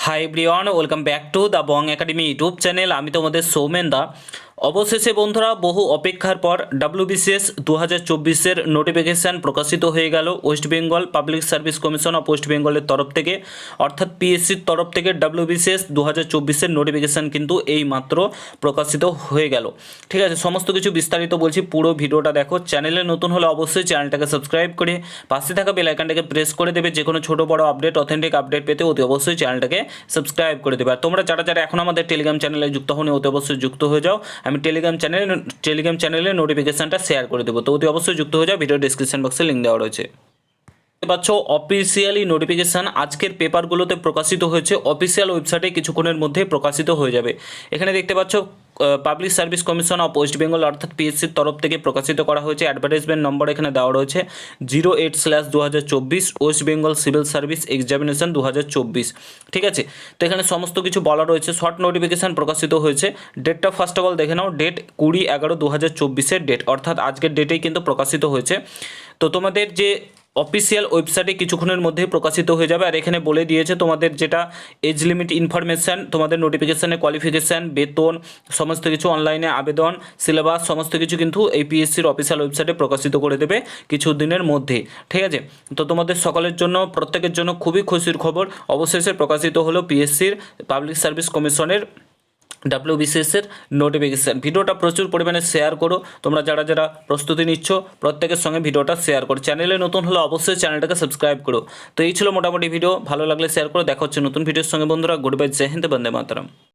Hi everyone welcome back to the Bong Academy YouTube channel আমি তোমাদের সৌমেন দা অবশেষে বন্ধুরা, বহু অপেক্ষার পর ডাব্লিউবিসিএস দু হাজার চব্বিশের নোটিফিকেশান প্রকাশিত হয়ে গেল West Bengal Public Service Commission of West বেঙ্গলের তরফ থেকে। অর্থাৎ পিএসসির তরফ থেকে ডাব্লিউবিসিএস দু হাজার চব্বিশের নোটিফিকেশান কিন্তু এই মাত্র প্রকাশিত হয়ে গেল। ঠিক আছে, সমস্ত কিছু বিস্তারিত বলছি, পুরো ভিডিওটা দেখো। চ্যানেলে নতুন হলে অবশ্যই চ্যানেলটাকে সাবস্ক্রাইব করে, পাশে থাকা বেল আইকনটাকে প্রেস করে দেবে যে কোনো ছোটো বড় আপডেট অথেন্টিক আপডেট পেতে অতি অবশ্যই চ্যানেলটাকে সাবস্ক্রাইব করে দেবে। আর তোমরা যারা যারা এখন আমাদের টেলিগ্রাম চ্যানেলে যুক্ত হওনি, অতি অবশ্যই যুক্ত হয়ে যাও। আমি টেলিগ্রাম চ্যানেলে টেলিগ্রাম চ্যানেলে নোটিফিকেশানটা শেয়ার করে দেবো। তো অতি অবশ্যই যুক্ত হয়ে যাও ভিডিও ডিসক্রিপশন বক্সে লিঙ্ক দেওয়া রয়েছে। পাচ্ছ অফিসিয়ালি নোটিফিকেশান আজকের পেপারগুলোতে প্রকাশিত হয়েছে। অফিসিয়াল ওয়েবসাইটে কিছুক্ষণের মধ্যে প্রকাশিত হয়ে যাবে। এখানে দেখতে পাচ্ছ Public Service Commission of West Bengal অর্থাৎ পিএসসির তরফ থেকে প্রকাশিত করা হয়েছে। অ্যাডভার্টাইজমেন্ট নম্বর এখানে দেওয়া রয়েছে জিরো এইট স্ল্যাশ দু হাজার চব্বিশ West Bengal civil service examination দু হাজার চব্বিশ ঠিক আছে? তো এখানে সমস্ত কিছু বলা রয়েছে। শর্ট নোটিফিকেশান প্রকাশিত হয়েছে। ডেটটা ফার্স্ট অফ অল দেখে নাও। ডেট কুড়ি এগারো দু হাজার চব্বিশের ডেট অর্থাৎ আজকের ডেটেই কিন্তু প্রকাশিত হয়েছে। তো তোমাদের যে অফিসিয়াল ওয়েবসাইটে কিছুক্ষণের মধ্যেই প্রকাশিত হয়ে যাবে। আর এখানে বলে দিয়েছে, তোমাদের যেটা এজ লিমিট ইনফরমেশান তোমাদের নোটিফিকেশানে কোয়ালিফিকেশান বেতন, সমস্ত কিছু অনলাইনে আবেদন সিলেবাস সমস্ত কিছু কিন্তু এই পিএসসির অফিসিয়াল ওয়েবসাইটে প্রকাশিত করে দেবে কিছু দিনের মধ্যে ঠিক আছে? তো তোমাদের সকলের জন্য, প্রত্যেকের জন্য খুবই খুশির খবর। অবশেষে প্রকাশিত হলো পিএসসির পাবলিক সার্ভিস কমিশনের ডাব্লিউবিসিএসের নোটিফিকেশান ভিডিওটা প্রচুর পরিমাণে শেয়ার করো। তোমরা যারা যারা প্রস্তুতি নিচ্ছ, প্রত্যেকের সঙ্গে ভিডিওটা শেয়ার করো। চ্যানেলে নতুন হলে অবশ্যই চ্যানেলটাকে সাবস্ক্রাইব করো। তো এই ছিল মোটামুটি ভিডিও ভালো লাগলে শেয়ার করো। দেখা হচ্ছে নতুন ভিডিওর সঙ্গে। বন্ধুরা গুড বাই জয় হিন্দ, বন্দে মাতারাম।